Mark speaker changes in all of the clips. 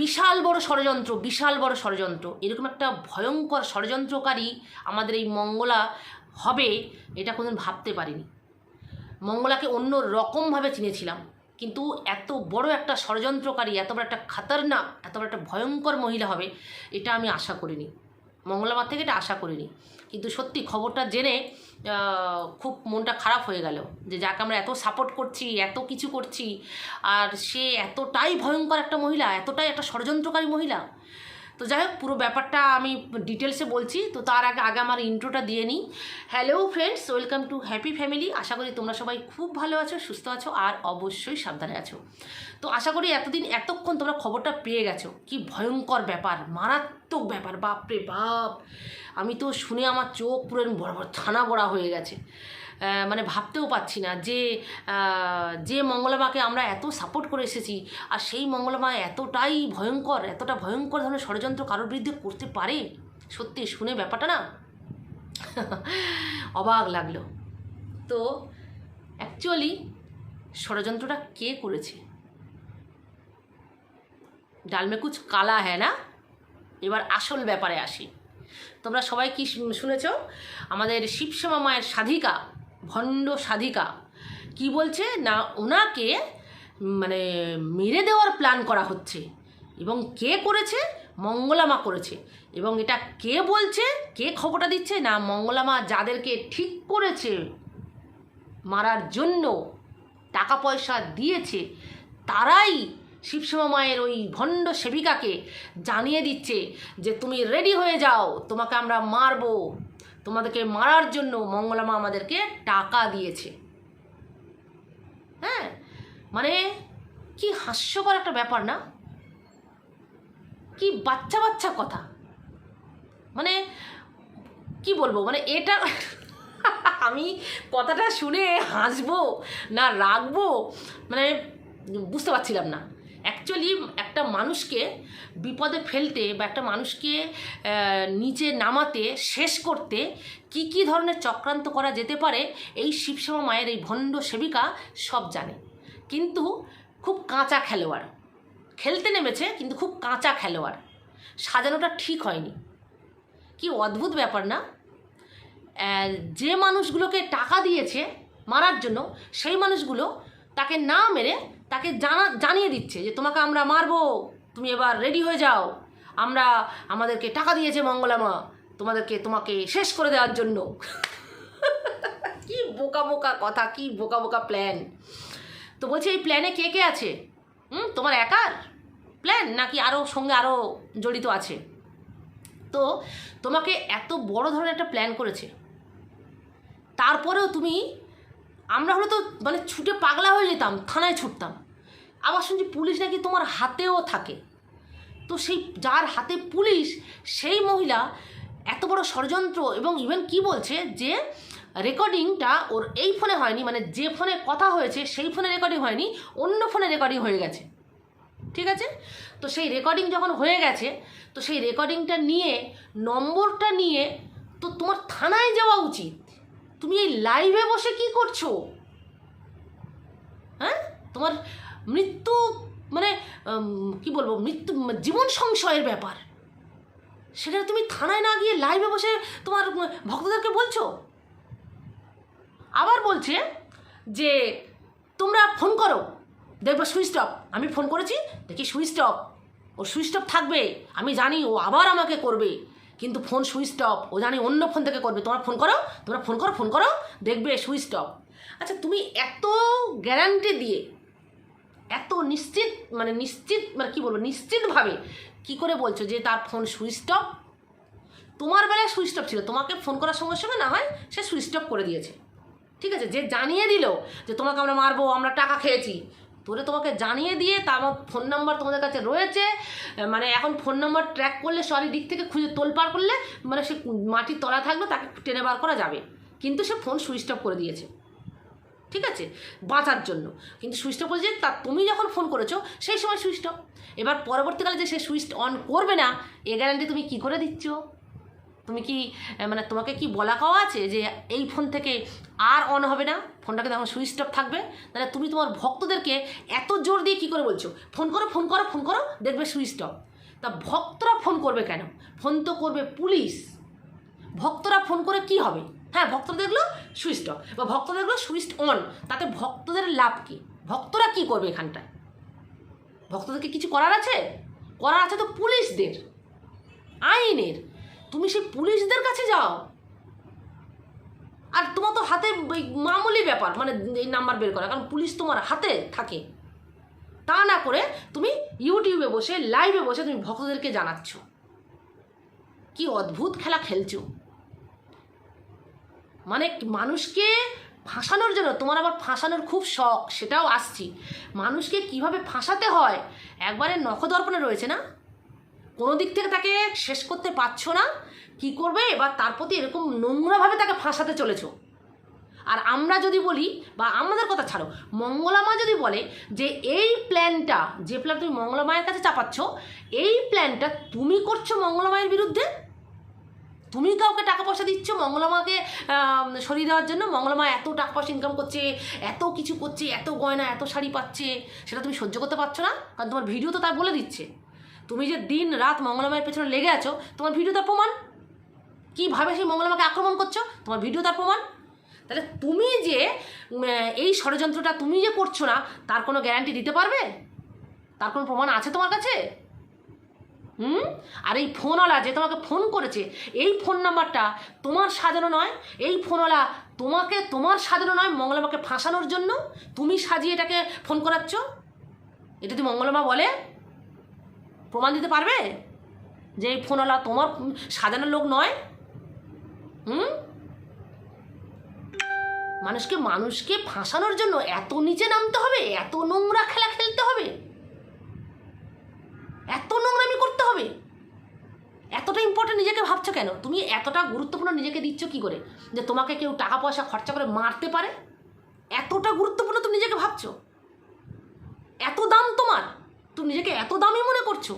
Speaker 1: বিশাল বড় ষড়যন্ত্র, বিশাল বড় ষড়যন্ত্র। এরকম একটা ভয়ঙ্কর ষড়যন্ত্রকারী আমাদের এই মঙ্গলা হবে এটা কোনোদিন ভাবতে পারিনি। মঙ্গলাকে অন্য রকমভাবে চিনেছিলাম, কিন্তু এত বড় একটা ষড়যন্ত্রকারী, এত বড় একটা খাতারনাক, এত বড় একটা ভয়ঙ্কর মহিলা হবে, এটা আমি আশা করিনি। মঙ্গলামার থেকে এটা আশা করিনি। কিন্তু সত্যি খবরটা জেনে খুব মনটা খারাপ হয়ে গেল যে যাকে আমরা এত সাপোর্ট করছি, এত কিছু করছি, আর সে এতটাই ভয়ঙ্কর একটা মহিলা, এতটাই একটা ষড়যন্ত্রকারী মহিলা তো যাই হোক, পুরো ব্যাপারটা আমি ডিটেলসে বলছি। তো তার আগে আগে আমার ইন্ট্রোটা দিয়ে নিই। Hello friends welcome to happy family আশা করি তোমরা সবাই খুব ভালো আছো, সুস্থ আছো, আর অবশ্যই সাবধানে আছো। তো আশা করি এতদিন, এতক্ষণ তোমরা খবরটা পেয়ে গেছো। কি ভয়ঙ্কর ব্যাপার, মারাত্মক ব্যাপার, বাপরে বাপ। আমি তো শুনে আমার চোখ পুরো বড় বড় ছানা বড়া হয়ে গেছে। মানে ভাবতেও পাচ্ছি না যে যে মঙ্গলামাকে আমরা এত সাপোর্ট করে এসেছি আর সেই মঙ্গলামা এতটাই ভয়ঙ্কর, এতটা ভয়ঙ্কর ধরনের ষড়যন্ত্র কারোর বিরুদ্ধে করতে পারে? সত্যি, শুনে ব্যাপারটা না? অবাক লাগল। তো অ্যাকচুয়ালি ষড়যন্ত্রটা কে করেছে? ডালমে কুচ কালা হ্যাঁ না? এবার আসল ব্যাপারে আসি। তোমরা সবাই কি শুনেছ? আমাদের শিবশ্যামা মায়ের সাধিকা ভণ্ড সাধিকা। কি বলছে? না ওনাকে মানে মেরে দেওয়ার প্ল্যান করা হচ্ছে। এবং কে করেছে? মঙ্গলামা করেছে। এবং এটা কে বলছে? কে খবরটা দিচ্ছে? না, মঙ্গলামা যাদেরকে ঠিক করেছে, মারার জন্য টাকা পয়সা দিয়েছে, তারাই শিবশ্যামা মায়ের ওই ভণ্ড সেবিকাকে জানিয়ে দিচ্ছে যে, তুমি রেডি হয়ে যাও, তোমাকে আমরা মারবো। তোমাদেরকে মারার জন্য মঙ্গলামা আমাদেরকে টাকা দিয়েছে। হ্যাঁ? মানে কি হাস্যকর একটা ব্যাপার না? কি বাচ্চা বাচ্চা কথা। মানে কি বলব? মানে এটা আমি কথাটা শুনে হাসবো না রাখব মানে বুঝতে পারছিলাম না। অ্যাকচুয়ালি একটা মানুষকে বিপদে ফেলতে বা একটা মানুষকে নিচে নামাতে, শেষ করতে কি কি ধরনের চক্রান্ত করা যেতে পারে, এই শিবশ্যামা মায়ের এই ভণ্ড সেবিকা সব জানে। কিন্তু খুব কাঁচা খেলোয়াড়। খেলতে নেমেছে, কিন্তু খুব কাঁচা খেলোয়াড়। সাজানোটা ঠিক হয়নি। কি অদ্ভুত ব্যাপার না? যে মানুষগুলোকে টাকা দিয়েছে মারার জন্য, সেই মানুষগুলো তাকে না মেরে তাকে জানা, জানিয়ে দিচ্ছে যে তোমাকে আমরা মারবো, তুমি এবার রেডি হয়ে যাও। আমরা আমাদেরকে টাকা দিয়েছে মঙ্গলামা, তোমাদেরকে, তোমাকে শেষ করে দেওয়ার জন্য। কি বোকা বোকা কথা, কি বোকা বোকা প্ল্যান তো বলছি, এই প্ল্যানে কে কে আছে? হুম, তোমার একার প্ল্যান নাকি আরও সঙ্গে আরও জড়িত আছে? তো তোমাকে এত বড় ধরনের একটা প্ল্যান করেছে। তারপরেও তুমি আমরা হলে তো মানে ছুটে পাগলা হয়ে যেতাম, থানায় ছুটতাম। আবার শুনছি পুলিশ নাকি তোমার হাতেও থাকে। তো সেই যার হাতে পুলিশ, সেই মহিলা এত বড় ষড়যন্ত্র এবং ইভেন কি বলছে যে রেকর্ডিংটা ওর এই ফোনে হয়নি মানে যে ফোনে কথা হয়েছে সেই ফোনে রেকর্ডিং হয়নি, অন্য ফোনে রেকর্ডিং হয়ে গেছে। ঠিক আছে? তো সেই রেকর্ডিং যখন হয়ে গেছে, তো সেই রেকর্ডিংটা নিয়ে, নম্বরটা নিয়ে, তো তোমার থানায় যাওয়া উচিত। তুমি এই লাইভে বসে কি করছ? হ্যাঁ? তোমার মৃত্যু মানে কি বলব, মৃত্যু, জীবন সংশয়ের ব্যাপার। সেখানে তুমি থানায় না গিয়ে লাইভে বসে তোমার ভক্তদেরকে বলছো? আবার বলছে যে, তোমরা ফোন করো। দেখব সুইচ অফ। আমি ফোন করেছি, দেখি সুইচ অফ। ও সুইচ অফ থাকবে, আমি জানি ও আবার আমাকে করবে। কিন্তু ফোন সুইচ অফ। ও জানি অন্য ফোন থেকে করবে। তোমরা ফোন করো, তোমরা ফোন করো ফোন করো, দেখবে সুইচ অফ। আচ্ছা তুমি এত গ্যারান্টি দিয়ে, এত নিশ্চিত মানে নিশ্চিত মানে কী বলব, নিশ্চিতভাবে কি করে বলছো যে তার ফোন সুইচ অফ? তোমার বেলায় সুইচ অফ ছিল। তোমাকে ফোন করার সঙ্গে সঙ্গে না হয় সে সুইচ অফ করে দিয়েছে। ঠিক আছে? যে জানিয়ে দিল যে তোমাকে আমরা মারবো, আমরা টাকা খেয়েছি তোরে তোমাকে জানিয়ে দিয়ে তা আমার ফোন নাম্বার তোমাদের কাছে রয়েছে মানে এখন ফোন নাম্বার ট্র্যাক করলে, সরি দিক থেকে খুঁজে তোলপাড় করলে মানে সে মাটির তলা থাকবে, তাকে টেনে বার করা যাবে। কিন্তু সে ফোন সুইচ অফ করে দিয়েছে। ঠিক আছে? বাঁচার জন্য। কিন্তু সুইচ অফ বলছে, তা তুমি যখন ফোন করেছ, সেই সময় সুইচ অফ এবার পরবর্তীকালে যে সে সুইচ অন করবে না, এ গ্যারান্টি তুমি কি করে দিচ্ছ? তুমি কি মানে তোমাকে কি বলা খাওয়া আছে যে এই ফোন থেকে আর অন হবে না? ফোনটাকে তখন সুইচ অফ থাকবে। তাহলে তুমি তোমার ভক্তদেরকে এত জোর দিয়ে কী করে বলছো? ফোন করো ফোন করো ফোন করো, দেখবে সুইচ অফ। তা ভক্তরা ফোন করবে কেন? ফোন তো করবে পুলিশ। ভক্তরা ফোন করে কি হবে? হ্যাঁ ভক্তরা দেখল সুইচ অফ। বা ভক্তরা দেখল সুইচ অন তাতে ভক্তদের লাভ কি? ভক্তরা কি করবে এখানটায়? ভক্তদেরকে কিছু করার আছে? করার আছে তো পুলিশদের। আইনের। তুমি সেই পুলিশদের কাছে যাও। আর তোমার তো হাতে ওই মামুলি ব্যাপার মানে এই নাম্বার বের করা, কারণ পুলিশ তোমার হাতে থাকে। তা না করে তুমি ইউটিউবে বসে লাইভে বসে তুমি ভক্তদেরকে জানাচ্ছ। কি অদ্ভুত খেলা খেলছো। মানে মানুষকে ফাঁসানোর জন্য, তোমার আবার ফাঁসানোর খুব শখ, সেটাও আসছি। মানুষকে কীভাবে ফাঁসাতে হয়, একবারে নখদর্পণে রয়েছে না? কোনো দিক থেকে তাকে শেষ করতে পারছ না? কি করবে? এবার তার প্রতি এরকম নোংরাভাবে তাকে ফাঁসাতে চলেছো। আর আমরা যদি বলি, বা আমাদের কথা ছাড়ো, মঙ্গলামা যদি বলে যে এই প্ল্যানটা, যে প্ল্যান তুমি মঙ্গলামায়ের কাছে চাপাচ্ছ, এই প্ল্যানটা তুমি করছ মঙ্গলামায়ের বিরুদ্ধে? তুমি কাউকে টাকা পয়সা দিচ্ছ মঙ্গলামাকে সরিয়ে দেওয়ার জন্য? মঙ্গলামা এত টাকা পয়সা ইনকাম করছে, এত কিছু করছে, এত গয়না, এত শাড়ি পাচ্ছে, সেটা তুমি সহ্য করতে পারছ না? কারণ তোমার ভিডিও তো তার বলে দিচ্ছে। তুমি যে দিন রাত মঙ্গলামায়ের পেছনে লেগে আছো, তোমার ভিডিও তার প্রমাণ কীভাবে সেই মঙ্গলামাকে আক্রমণ করছ? তোমার ভিডিও তার প্রমাণ তাহলে তুমি যে এই ষড়যন্ত্রটা তুমি যে করছ না, তার কোনো গ্যারান্টি দিতে পারবে? তার কোনো প্রমাণ আছে তোমার কাছে? হুম? আর এই ফোনওয়ালা যে তোমাকে ফোন করেছে, এই ফোন নাম্বারটা তোমার সাজানো নয়, এই ফোনওয়ালা তোমাকে তোমার সাজানো নয়, মঙ্গলমাকে ফাঁসানোর জন্য তুমি সাজিয়ে এটাকে ফোন করাচ্ছ? এটা যদি মঙ্গলমা বলে প্রমাণ দিতে পারবে? যে এই ফোনওয়ালা তোমার সাজানো লোক নয়? হুম? মানুষকে মানুষকে ফাঁসানোর জন্য এত নিচে নামতে হবে, এত নোংরা খেলা খেলতে হবে। এত নোংরামি করতে হবে। এতটা ইম্পর্টেন্ট নিজেকে ভাবছ কেন? তুমি এতটা গুরুত্বপূর্ণ নিজেকে দিচ্ছ কি করে? যে তোমাকে কেউ টাকা পয়সা খরচা করে মারতে পারে? এতটা গুরুত্বপূর্ণ তুমি নিজেকে ভাবছ? এত দাম তোমার? তুমি নিজেকে এত দামি মনে করছ?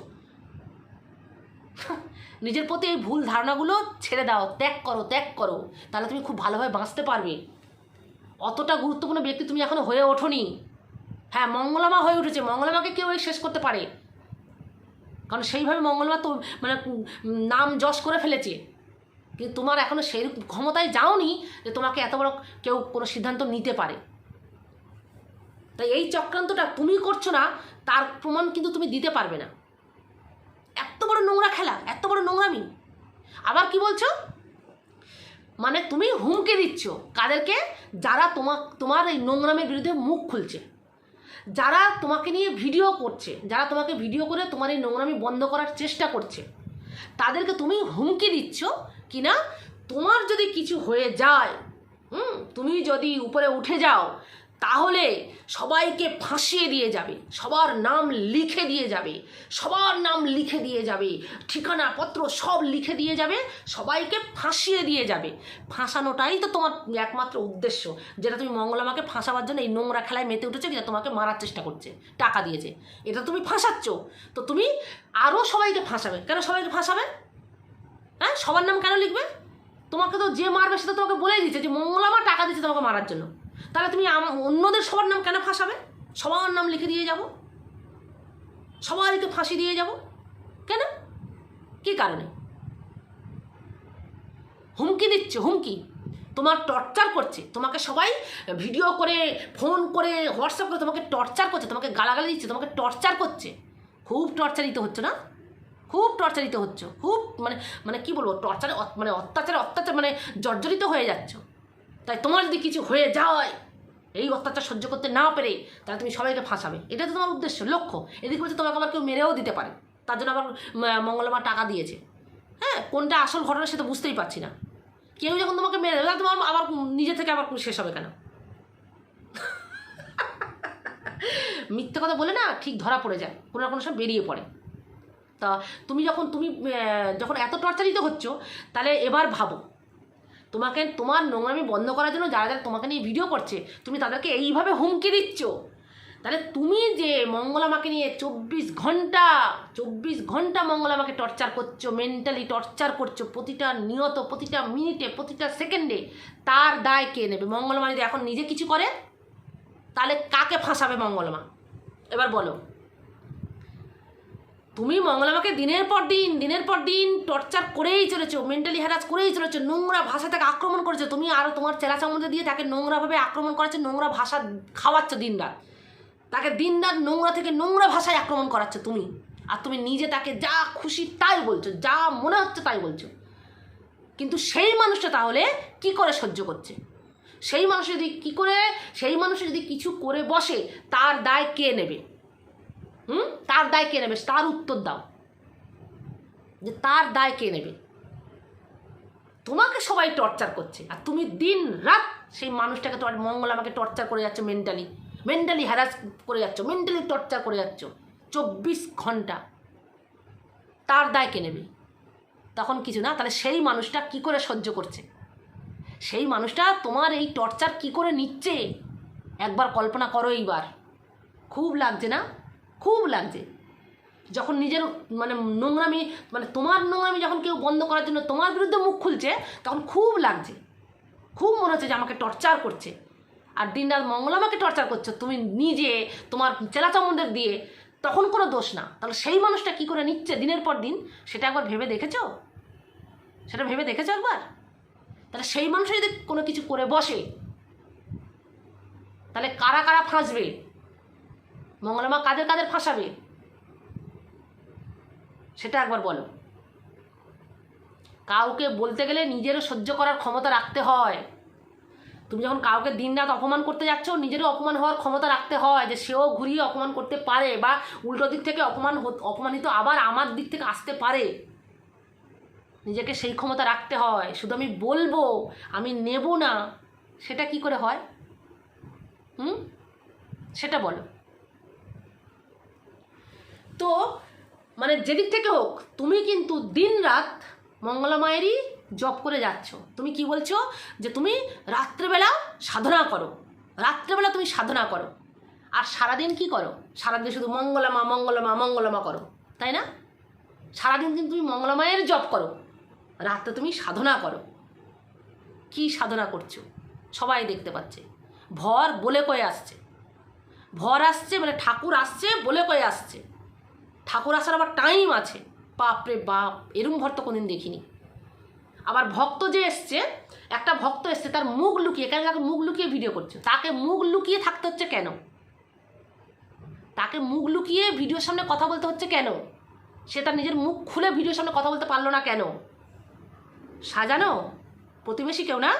Speaker 1: নিজের প্রতি এই ভুল ধারণাগুলো ছেড়ে দাও, ত্যাগ করো ত্যাগ করো। তাহলে তুমি খুব ভালোভাবে বাঁচতে পারবে। অতটা গুরুত্বপূর্ণ ব্যক্তি তুমি এখনও হয়ে ওঠোনি। হ্যাঁ মঙ্গলামা হয়ে উঠেছে। মঙ্গলামাকে কেউ শেষ করতে পারে। কারণ সেইভাবে মঙ্গলমা তো মানে নাম যশ করে ফেলেছে। কিন্তু তোমার এখনও সেই ক্ষমতায় যাওনি যে তোমাকে এত বড় কেউ কোনো সিদ্ধান্ত নিতে পারে। তাই এই চক্রান্তটা তুমি করছ না, তার প্রমাণ কিন্তু তুমি দিতে পারবে না। এত বড় নোংরা খেলা, এত বড় নোংরামি। আবার কি বলছো? মানে তুমি হুমকে দিচ্ছ কাদেরকে? যারা তোমার তোমার এই নোংরামের বিরুদ্ধে মুখ খুলছে। যারা তোমাকে নিয়ে ভিডিও করছে, যারা তোমাকে ভিডিও করে তোমার এই নোংরামি বন্ধ করার চেষ্টা করছে, তাদেরকে তুমি হুমকি দিচ্ছ কি না তোমার যদি কিছু হয়ে যায়, হুম, তুমি যদি উপরে উঠে যাও তাহলে সবাইকে ফাঁসিয়ে দিয়ে যাবে, সবার নাম লিখে দিয়ে যাবে, সবার নাম লিখে দিয়ে যাবে ঠিকানা পত্র সব লিখে দিয়ে যাবে, সবাইকে ফাঁসিয়ে দিয়ে যাবে। ফাঁসানোটাই তো তোমার একমাত্র উদ্দেশ্য, যেটা তুমি মঙ্গলামাকে ফাঁসাবার জন্য এই নোংরা খেলায় মেতে উঠেছে যেটা তোমাকে মারার চেষ্টা করছে, টাকা দিয়েছে। এটা তুমি ফাঁসাচ্ছ, তো তুমি আরও সবাইকে ফাঁসাবে। কেন সবাইকে ফাঁসাবে? হ্যাঁ সবার নাম কেন লিখবে? তোমাকে তো যে মারবে সেটা তোমাকে বলে দিচ্ছে যে মঙ্গলামা টাকা দিচ্ছে তোমাকে মারার জন্য। তাহলে তুমি অন্যদের সবার নাম কেন ফাঁসাবে? সবার নাম লিখে দিয়ে যাব। সবাইকে ফাঁসি দিয়ে যাব। কেন? কি কারণে? হুমকি দিচ্ছে, হুমকি। তোমার টর্চার করছে। তোমাকে সবাই ভিডিও করে, ফোন করে, হোয়াটসঅ্যাপ করে তোমাকে টর্চার করছে। তোমাকে গালাগালি দিচ্ছে, তোমাকে টর্চার করছে। খুব টর্চারিত হচ্ছে না? খুব টর্চারিত হচ্ছে। খুব মানে মানে কি বলব? টর্চারে মানে অত্যাচারে অত্যাচার মানে জর্জরিত হয়ে যাচ্ছ। তাই তোমার যদি কিছু হয়ে যায়, এই অত্যাচার সহ্য করতে না পেরে তাহলে তুমি সবাইকে ফাঁসাবে। এটা তো তোমার উদ্দেশ্য, লক্ষ্য। এদিকে বলছে তোমাকে আবার কেউ মেরেও দিতে পারে। তার জন্য আবার মঙ্গলবার টাকা দিয়েছে। হ্যাঁ কোনটা আসল ঘটনা সেটা বুঝতেই পারছি না। কেউ যখন তোমাকে মেরে দেবে তোমার আবার নিজে থেকে আবার শেষ হবে কেন? মিথ্যে কথা বলে না, ঠিক ধরা পড়ে যায়। কোনো না কোনো সময় বেরিয়ে পড়ে। তা তুমি যখন তুমি যখন এত টর্চারিত হচ্ছ, তাহলে এবার ভাবো। তোমাকে, তোমার নোংরামি বন্ধ করার জন্য যারা যারা তোমাকে নিয়ে ভিডিও করছে, তুমি তাদেরকে এইভাবে হুমকি দিচ্ছ? তাহলে তুমি যে মঙ্গলামাকে নিয়ে চব্বিশ ঘণ্টা চব্বিশ ঘণ্টা মঙ্গলামাকে টর্চার করছ মেন্টালি টর্চার করছ, প্রতিটা নিয়ত, প্রতিটা মিনিটে প্রতিটা সেকেন্ডে তার দায় কে নেবে? মঙ্গলমা যদি এখন নিজে কিছু করে, তাহলে কাকে ফাঁসাবে মঙ্গলমা এবার বলো। তুমি মঙ্গলামাকে দিনের পর দিন, দিনের পর দিন টর্চার করেই চলেছো মেন্টালি হ্যারাস করেই চলেছো, নোংরা ভাষা তাকে আক্রমণ করেছ। তুমি আরও তোমার চেলা চামচে দিয়ে তাকে নোংরাভাবে আক্রমণ করাচ্ছে, নোংরা ভাষা খাওয়াচ্ছ দিন রাত তাকে দিন রাত নোংরা থেকে নোংরা ভাষায় আক্রমণ করাচ্ছ তুমি। আর তুমি নিজে তাকে যা খুশি তাই বলছো, যা মনে হচ্ছে তাই বলছো। কিন্তু সেই মানুষটা তাহলে কি করে সহ্য করছে? সেই মানুষ যদি কি করে, সেই মানুষ যদি কিছু করে বসে, তার দায় কে নেবে? হুম? তার দায় কে নেবে? তার উত্তর দাও। যে তার দায় কে নেবে? তোমাকে সবাই টর্চার করছে। আর তুমি দিন রাত সেই মানুষটাকে তো মঙ্গল আমাকে টর্চার করে যাচ্ছ মেন্টালি মেন্টালি হ্যারাস করে যাচ্ছ। মেন্টালি টর্চার করে যাচ্ছ। চব্বিশ ঘণ্টা। তার দায় কে নেবে? তখন কিছু না, তাহলে সেই মানুষটা কি করে সহ্য করছে? সেই মানুষটা তোমার এই টর্চার কি করে নিচ্ছে? একবার কল্পনা করো এইবার। খুব লাগছে না? খুব লাগছে। যখন নিজের মানে নোংরামি মানে তোমার নোংরামি যখন কেউ বন্ধ করার জন্য তোমার বিরুদ্ধে মুখ খুলছে, তখন খুব লাগছে। খুব মনে হচ্ছে যে আমাকে টর্চার করছে। আর দিনরাত মঙ্গল আমাকে টর্চার করছ, তুমি নিজে তোমার চেলাচামুন্ডের দিয়ে, তখন কোনো দোষ না। তাহলে সেই মানুষটা কি করে নিচ্ছে দিনের পর দিন? সেটা একবার ভেবে দেখেছ? সেটা ভেবে দেখেছ একবার? তাহলে সেই মানুষ যদি কোনো কিছু করে বসে, তাহলে কারা কারা ফাঁসবে? মঙ্গলমা কাদের কাদের ফাঁসাবে? সেটা একবার বলো। কাউকে বলতে গেলে নিজেরও সহ্য করার ক্ষমতা রাখতে হয়। তুমি যখন কাউকে দিন রাত অপমান করতে যাচ্ছ, নিজেরও অপমান হওয়ার ক্ষমতা রাখতে হয় যে সেও ঘুরিয়ে অপমান করতে পারে বা উল্টো দিক থেকে অপমান অপমানিত আবার আমার দিক থেকে আসতে পারে। নিজেকে সেই ক্ষমতা রাখতে হয়। শুধু আমি বলব, আমি নেব না। সেটা কি করে হয়? হুম? সেটা বলো। তো মানে যেদিক থেকে হোক, তুমি কিন্তু দিন রাত মঙ্গলমায়েরই জব করে যাচ্ছ। তুমি কি বলছো? যে তুমি রাত্রেবেলা সাধনা করো। রাত্রেবেলা তুমি সাধনা করো। আর সারাদিন কি করো? সারাদিন শুধু মঙ্গলমা মঙ্গলমা মঙ্গলমা করো, তাই না? সারাদিন কিন্তু তুমি মঙ্গলমায়ের জব করো। রাত্রে তুমি সাধনা করো। কি সাধনা করছ? সবাই দেখতে পাচ্ছে। ভর বলে কয়ে আসছে। ভর আসছে মানে ঠাকুর আসছে বলে কয়ে আসছে। ঠাকুর আসার আবার টাইম আছে। বাপরে বাপ, এরম তো কোনদিন দেখিনি। আবার ভক্ত যে এসছে, একটা ভক্ত এসছে, তার মুখ লুকিয়ে, কেন তাকে মুখ লুকিয়ে ভিডিও করছে? তাকে মুখ লুকিয়ে থাকতে হচ্ছে কেন? তাকে মুখ লুকিয়ে ভিডিওর সামনে কথা বলতে হচ্ছে কেন? সে তার নিজের মুখ খুলে ভিডিওর সামনে কথা বলতে পারল না কেন? সাজানো? প্রতিবেশী কেউ না?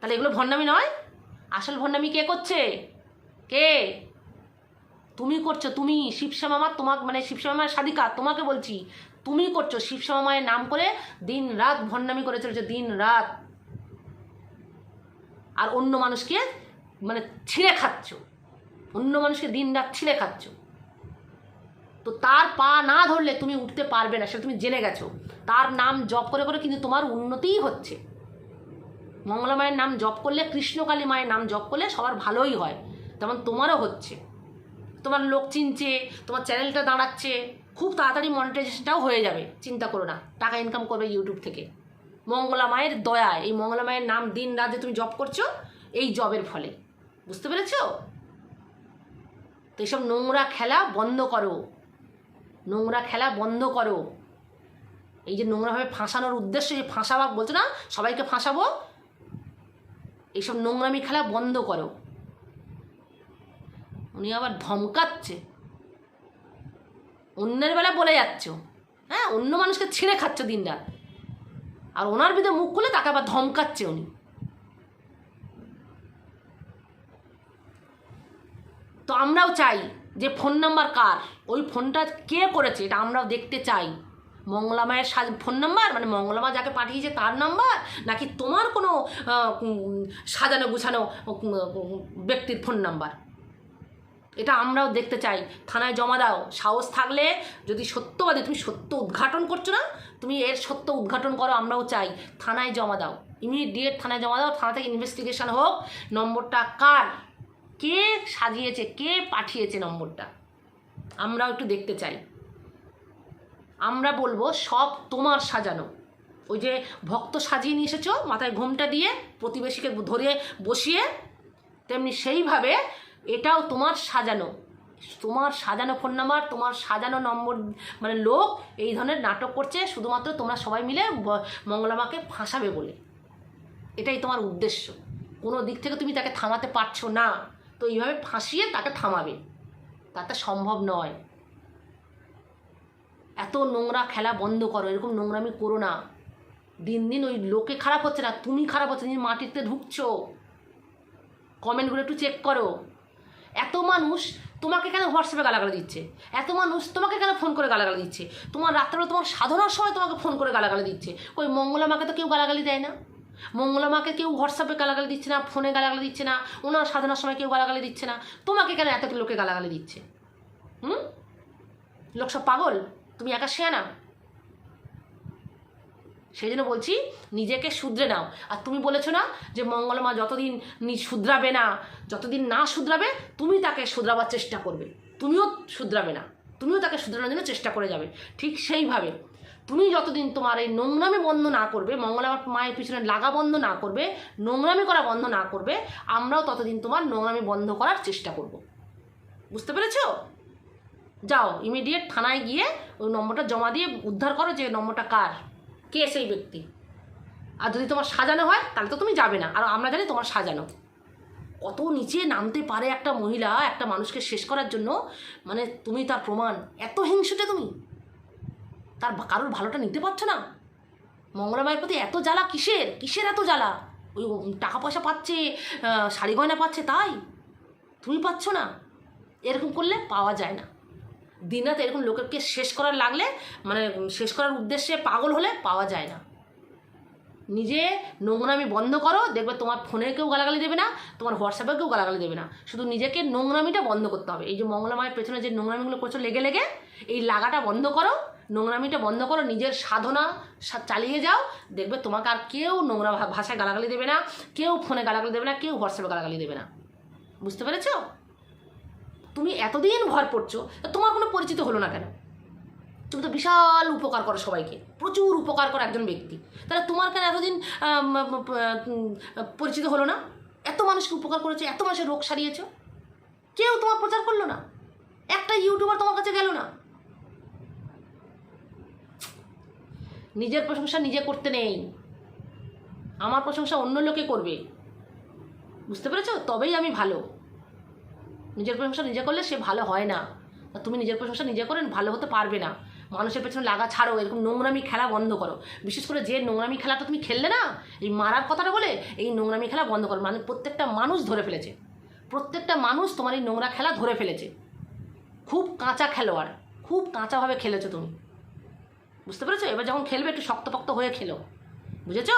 Speaker 1: তাহলে এগুলো ভণ্ডামি নয়? আসল ভণ্ডামি কে করছে? কে? তুমি করছ, তুমি শিবশ্যামা মা তোমাকে মানে শিবশ্যামা মায়ের সাদিকা তোমাকে বলছি, তুমি করছ শিবশ্যামা মায়ের নাম করে দিন রাত ভণ্ডামি করে চলেছো দিন রাত আর অন্য মানুষকে মানে ছিঁড়ে খাচ্ছ। অন্য মানুষকে দিন রাত ছিঁড়ে খাচ্ছ। তো তার পা না ধরলে তুমি উঠতে পারবে না, সেটা তুমি জেনে গেছো। তার নাম জপ করে করে কিন্তু তোমার উন্নতিই হচ্ছে। মঙ্গলা মায়ের নাম জপ করলে, কৃষ্ণকালী মায়ের নাম জপ করলে সবার ভালোই হয়। তেমন তোমারও হচ্ছে। তোমার লোক চিনছে, তোমার চ্যানেলটা দাঁড়াচ্ছে, খুব তাড়াতাড়ি মনিটাইজেশনটাও হয়ে যাবে, চিন্তা করো না, টাকা ইনকাম করবে ইউটিউব থেকে। মঙ্গলা মায়ের দয়া এই মঙ্গলা মায়ের নাম দিন রাত তুমি জব করছ, এই জবের ফলে। বুঝতে পেরেছ? তো এইসব নোংরা খেলা বন্ধ করো। নোংরা খেলা বন্ধ করো। এই যে নোংরাভাবে ফাঁসানোর উদ্দেশ্য যে ফাঁসাবা বলছো না, সবাইকে ফাঁসাবো, এইসব নোংরামি খেলা বন্ধ করো। উনি আবার ধমকাচ্ছে। অন্যের বেলা বলে যাচ্ছ হ্যাঁ অন্য মানুষকে ছিঁড়ে খাচ্ছ দিন রাত আর ওনার বিধে মুখ খুলে তাকে আবার ধমকাচ্ছে উনি। তো আমরাও চাই যে ফোন নাম্বার কার? ওই ফোনটা কে করেছে এটা আমরাও দেখতে চাই। মঙ্গলা মায়ের সাজ, ফোন নাম্বার? মানে মঙ্গলা মা যাকে পাঠিয়েছে তার নাম্বার? নাকি তোমার কোনো সাজানো গুছানো ব্যক্তির ফোন নাম্বার? এটা আমরাও দেখতে চাই। থানায় জমা দাও। সাহস থাকলে যদি সত্যবাদী তুমি সত্য উদ্ঘাটন করছ না, তুমি এর সত্য উদ্ঘাটন করো, আমরাও চাই। থানায় জমা দাও। ইমিডিয়েট থানায় জমা দাও। থানা থেকে ইনভেস্টিগেশন হোক। নম্বরটা কার? কে সাজিয়েছে? কে পাঠিয়েছে নম্বরটা? আমরাও একটু দেখতে চাই। আমরা বলব সব তোমার সাজানো। ওই যে ভক্ত সাজিয়ে নিয়ে এসেছ, মাথায় ঘোমটা দিয়ে প্রতিবেশীকে ধরে বসিয়ে, তেমনি সেইভাবে এটাও তোমার সাজানো। তোমার সাজানো ফোন নাম্বার তোমার সাজানো নম্বর মানে লোক এই ধরনের নাটক করছে, শুধুমাত্র তোমরা সবাই মিলে মঙ্গলামাকে ফাঁসাবে বলে। এটাই তোমার উদ্দেশ্য। কোনো দিক থেকে তুমি তাকে থামাতে পারছ না, তো এইভাবে ফাঁসিয়ে তাকে থামাবে। তাতে সম্ভব নয়। এত নোংরা খেলা বন্ধ করো, এরকম নোংরামি করো না। দিন দিন ওই লোকে খারাপ হচ্ছে না, তুমি খারাপ হচ্ছে মাটিতে ঢুকছো। কমেন্টগুলো একটু চেক করো। এত মানুষ তোমাকে কেন হোয়াটসঅ্যাপে গালাগালি দিচ্ছে? এত মানুষ তোমাকে কেন ফোন করে গালাগালি দিচ্ছে? তোমার রাত্রেবেলা তোমার সাধনার সময় তোমাকে ফোন করে গালাগালি দিচ্ছে। ওই মঙ্গলা মাকে তো কেউ গালাগালি দেয় না? মঙ্গলা মাকে কেউ হোয়াটসঅ্যাপে গালাগালি দিচ্ছে না ফোনে গালাগালি দিচ্ছে না, ওনার সাধনার সময় কেউ গালাগালি দিচ্ছে না? তোমাকে কেন এত লোকে গালাগালি দিচ্ছে? হুম? লোক সব পাগল? তুমি একা শেয়া না সেই জন্য বলছি নিজেকে শুধরে নাও। আর তুমি বলেছ না যে মঙ্গলমা যতদিন শুধরাবে না, যতদিন না শুধরাবে, তুমি তাকে শুধরাবার চেষ্টা করবে। তুমিও শুধরাবে না, তুমিও তাকে শুধরানোর জন্য চেষ্টা করে যাবে। ঠিক সেইভাবে তুমি যতদিন তোমার এই নোংরামি বন্ধ না করবে, মঙ্গলা মায়ের পিছনে লাগা বন্ধ না করবে, নোংরামি করা বন্ধ না করবে, আমরাও ততদিন তোমার নোংরামি বন্ধ করার চেষ্টা করব। বুঝতে পেরেছ? যাও ইমিডিয়েট থানায় গিয়ে ওই নম্বরটা জমা দিয়ে উদ্ধার করো যে নম্বরটা কার। কে সেই ব্যক্তি? আর যদি তোমার সাজানো হয়, তাহলে তো তুমি যাবে না। আর আমরা জানি তোমার সাজানো। কত নিচে নামতে পারে একটা মহিলা একটা মানুষকে শেষ করার জন্য? মানে তুমি তার প্রমাণ। এত হিংসুটে তুমি? তার কারোর ভালোটা নিতে পারছ না? মঙ্গলা মায়ের প্রতি এত জ্বালা কিসের? কিসের এত জ্বালা? ওই টাকা পয়সা পাচ্ছে শাড়ি গয়না পাচ্ছে, তাই? তুমি পাচ্ছ না। এরকম করলে পাওয়া যায় না। দিনরাত এরকম লোকেরকে শেষ করার লাগলে মানে শেষ করার উদ্দেশ্যে পাগল হলে পাওয়া যায় না। নিজে নোংরামি বন্ধ করো, দেখবে তোমার ফোনে কেউ গালাগালি দেবে না, তোমার হোয়াটসঅ্যাপে কেউ গালাগালি দেবে না। শুধু নিজেকে নোংরামিটা বন্ধ করতে হবে। এই যে মঙ্গলা মায়ের পেছনে যে নোংরামিগুলো করছ লেগে লেগে, এই লাগাটা বন্ধ করো, নোংরামিটা বন্ধ করো, নিজের সাধনা চালিয়ে যাও, দেখবে তোমাকে আর কেউ নোংরা ভাষায় গালাগালি দেবে না, কেউ ফোনে গালাগালি দেবে না, কেউ হোয়াটসঅ্যাপে গালাগালি দেবে না। বুঝতে পেরেছ? তুমি এতদিন ভর পড়ছো তোমার কোনো পরিচিত হলো না কেন? তুমি তো বিশাল উপকার করো সবাইকে, প্রচুর উপকার করো একজন ব্যক্তি। তাহলে তোমার কেন এতদিন পরিচিত হলো না? এত মানুষকে উপকার করেছ, এত মানুষের রোগ সারিয়েছো। কেউ তোমার প্রচার করল না? একটা ইউটিউবার তোমার কাছে গেল না? নিজের প্রশংসা নিজে করতে নেই। আমার প্রশংসা অন্য লোকে করবে। বুঝতে পেরেছ? তবেই আমি ভালো। নিজের প্রশংসা নিজে করলে সে ভালো হয় না। তুমি নিজের প্রশংসা নিজে করে ভালো হতে পারবে না। মানুষের পেছনে লাগা ছাড়ো, এরকম নোংরামি খেলা বন্ধ করো। বিশেষ করে যে নোংরামি খেলাটা তুমি খেললে না, এই মারার কথাটা বলে এই নোংরামি খেলা বন্ধ করো। মানে প্রত্যেকটা মানুষ ধরে ফেলেছে। প্রত্যেকটা মানুষ তোমার এই নোংরা খেলা ধরে ফেলেছে। খুব কাঁচা খেলোয়াড়, খুব কাঁচাভাবে খেলেছো তুমি। বুঝতে পেরেছ? এবার যখন খেলবে, একটু শক্তপক্ত হয়ে খেলো। বুঝেছ?